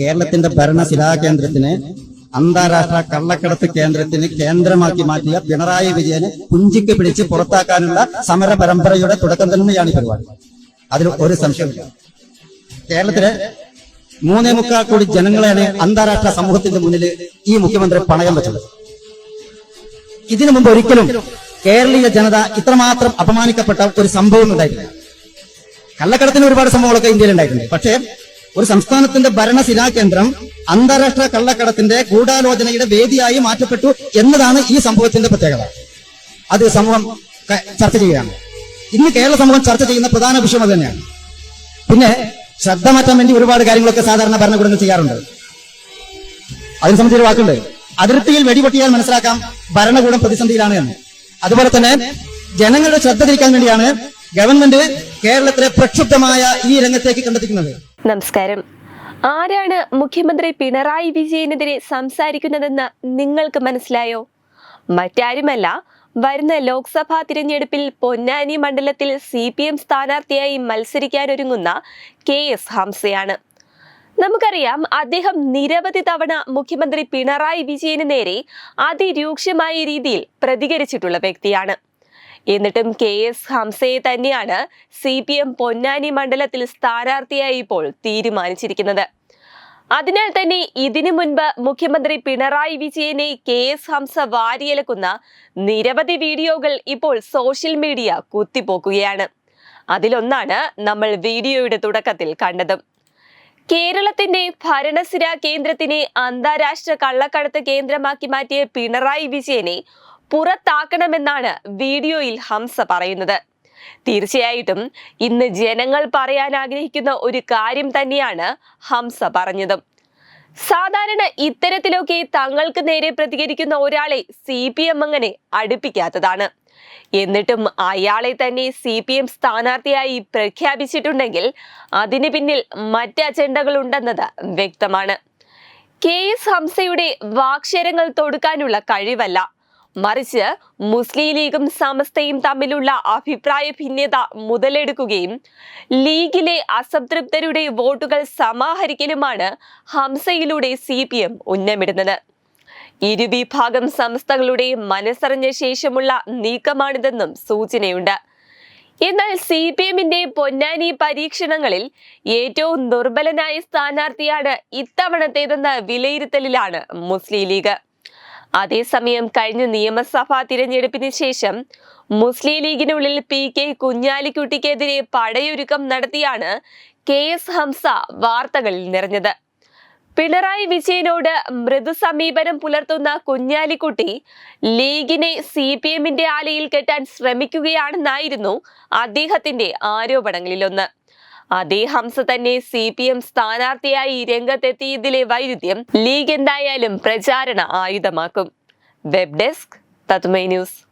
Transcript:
കേരളത്തിന്റെ ഭരണ കേന്ദ്രത്തിന് അന്താരാഷ്ട്ര കള്ളക്കടത്ത് കേന്ദ്രത്തിന് കേന്ദ്രമാക്കി മാറ്റിയ പിണറായി വിജയനെ പുഞ്ചിക്ക് പിടിച്ച് പുറത്താക്കാനുള്ള സമര പരമ്പരയുടെ തുടക്കം തന്നെയാണ് പരിപാടി. അതിൽ ഒരു സംശയമില്ല കേരളത്തിലെ മൂന്നേ മുക്കാൽ കോടി ജനങ്ങളെയാണ് അന്താരാഷ്ട്ര സമൂഹത്തിന്റെ മുന്നിൽ ഈ മുഖ്യമന്ത്രി പണയം വെച്ചത്. ഇതിനു മുമ്പ് ഒരിക്കലും കേരളീയ ജനത ഇത്രമാത്രം അപമാനിക്കപ്പെട്ട ഒരു സംഭവം ഉണ്ടായിട്ടില്ല. കള്ളക്കടത്തിന് ഒരുപാട് സംഭവങ്ങളൊക്കെ ഇന്ത്യയിൽ ഉണ്ടായിട്ടുണ്ട് പക്ഷേ ഒരു സംസ്ഥാനത്തിന്റെ ഭരണശിലാ കേന്ദ്രം അന്താരാഷ്ട്ര കള്ളക്കടത്തിന്റെ ഗൂഢാലോചനയുടെ വേദിയായി മാറ്റപ്പെട്ടു എന്നതാണ് ഈ സംഭവത്തിന്റെ പ്രത്യേകത. അത് സമൂഹം ചർച്ച ചെയ്യുകയാണ്. ഇന്ന് കേരള സമൂഹം ചർച്ച ചെയ്യുന്ന പ്രധാന വിഷയം അത് തന്നെയാണ്. പിന്നെ ശ്രദ്ധ മാറ്റാൻ വേണ്ടി ഒരുപാട് കാര്യങ്ങളൊക്കെ സാധാരണ ഭരണകൂടങ്ങൾ ചെയ്യാറുണ്ട്. അതിനെ സംബന്ധിച്ച് ഒരു വാക്കുണ്ട്. അതിർത്തിയിൽ വെടിപൊട്ടിയാൽ മനസ്സിലാക്കാം ഭരണകൂടം പ്രതിസന്ധിയിലാണ് എന്ന്. അതുപോലെ തന്നെ ജനങ്ങളുടെ ശ്രദ്ധ തിരിക്കാൻ വേണ്ടിയാണ് ഗവൺമെന്റ് കേരളത്തിലെ പ്രക്ഷുബ്ധമായ ഈ രംഗത്തേക്ക് കണ്ടെത്തിക്കുന്നത്. നമസ്കാരം. ആരാണ് മുഖ്യമന്ത്രി പിണറായി വിജയനെതിരെ സംസാരിക്കുന്നതെന്ന് നിങ്ങൾക്ക് മനസ്സിലായോ? മറ്റാരുമല്ല വരുന്ന ലോക്സഭാ തിരഞ്ഞെടുപ്പിൽ പൊന്നാനി മണ്ഡലത്തിൽ സി പി എം സ്ഥാനാർത്ഥിയായി മത്സരിക്കാനൊരുങ്ങുന്ന കെ എസ് ഹംസയാണ്. നമുക്കറിയാം അദ്ദേഹം നിരവധി തവണ മുഖ്യമന്ത്രി പിണറായി വിജയന് നേരെ അതിരൂക്ഷമായ രീതിയിൽ പ്രതികരിച്ചിട്ടുള്ള വ്യക്തിയാണ്. എന്നിട്ടും കെ എസ് ഹംസയെ തന്നെയാണ് സി പി എം പൊന്നാനി മണ്ഡലത്തിൽ സ്ഥാനാർത്ഥിയായി ഇപ്പോൾ തീരുമാനിച്ചിരിക്കുന്നത്. അതിനാൽ തന്നെ ഇതിനു മുൻപ് മുഖ്യമന്ത്രി പിണറായി വിജയനെ കെ എസ് ഹംസ വാരിയലക്കുന്ന നിരവധി വീഡിയോകൾ ഇപ്പോൾ സോഷ്യൽ മീഡിയ കുത്തിപ്പോക്കുകയാണ്. അതിലൊന്നാണ് നമ്മൾ വീഡിയോയുടെ തുടക്കത്തിൽ കണ്ടത്. കേരളത്തിന്റെ ഭരണസിര കേന്ദ്രത്തിനെ അന്താരാഷ്ട്ര കള്ളക്കടത്ത് കേന്ദ്രമാക്കി മാറ്റിയ പിണറായി വിജയനെ പുറത്താക്കണമെന്നാണ് വീഡിയോയിൽ ഹംസ പറയുന്നത്. തീർച്ചയായിട്ടും ഇന്ന് ജനങ്ങൾ പറയാൻ ആഗ്രഹിക്കുന്ന ഒരു കാര്യം തന്നെയാണ് ഹംസ പറഞ്ഞതും. സാധാരണ ഇത്തരത്തിലൊക്കെ തങ്ങൾക്ക് നേരെ പ്രതികരിക്കുന്ന ഒരാളെ സി പി എം അങ്ങനെ അടുപ്പിക്കാത്തതാണ്. എന്നിട്ടും അയാളെ തന്നെ സി പി എം സ്ഥാനാർത്ഥിയായി പ്രഖ്യാപിച്ചിട്ടുണ്ടെങ്കിൽ അതിന് പിന്നിൽ മറ്റ് അജണ്ടകൾ ഉണ്ടെന്നത് വ്യക്തമാണ്. കെ എസ് ഹംസയുടെ വാക്ഷരങ്ങൾ തൊടുക്കാനുള്ള കഴിവല്ല. മറിച്ച് മുസ്ലിം ലീഗും സമസ്തയും തമ്മിലുള്ള അഭിപ്രായ ഭിന്നത മുതലെടുക്കുകയും ലീഗിലെ അസംതൃപ്തരുടെ വോട്ടുകൾ സമാഹരിക്കലുമാണ് ഹംസയിലൂടെ സി പി എം ഉന്നമിടുന്നത്. ഇരുവിഭാഗം സംസ്ഥകളുടെ മനസ്സറിഞ്ഞ ശേഷമുള്ള നീക്കമാണിതെന്നും സൂചനയുണ്ട്. എന്നാൽ സി പി എമ്മിന്റെ പൊന്നാനി പരീക്ഷണങ്ങളിൽ ഏറ്റവും ദുർബലനായ സ്ഥാനാർത്ഥിയാണ് ഇത്തവണത്തേതെന്ന വിലയിരുത്തലിലാണ് മുസ്ലിം ലീഗ്. അതേസമയം കഴിഞ്ഞ നിയമസഭാ തിരഞ്ഞെടുപ്പിന് ശേഷം മുസ്ലിം ലീഗിനുള്ളിൽ പി കെ കുഞ്ഞാലിക്കുട്ടിക്കെതിരെ പടയൊരുക്കം നടത്തിയാണ് കെ എസ് ഹംസ വാർത്തകളിൽ നിറഞ്ഞത്. പിണറായി വിജയനോട് മൃദു സമീപനം പുലർത്തുന്ന കുഞ്ഞാലിക്കുട്ടി ലീഗിനെ സി പി എമ്മിന്റെ ആലയിൽ കെട്ടാൻ ശ്രമിക്കുകയാണെന്നായിരുന്നു അദ്ദേഹത്തിന്റെ ആരോപണങ്ങളിലൊന്ന്. അതേ ഹംസ തന്നെ സി പി എം സ്ഥാനാർത്ഥിയായി രംഗത്തെത്തിയതിലെ വൈരുദ്ധ്യം ലീഗ് എന്തായാലും പ്രചാരണ ആയുധമാക്കും. വെബ് ഡെസ്ക് തത്മൈ ന്യൂസ്.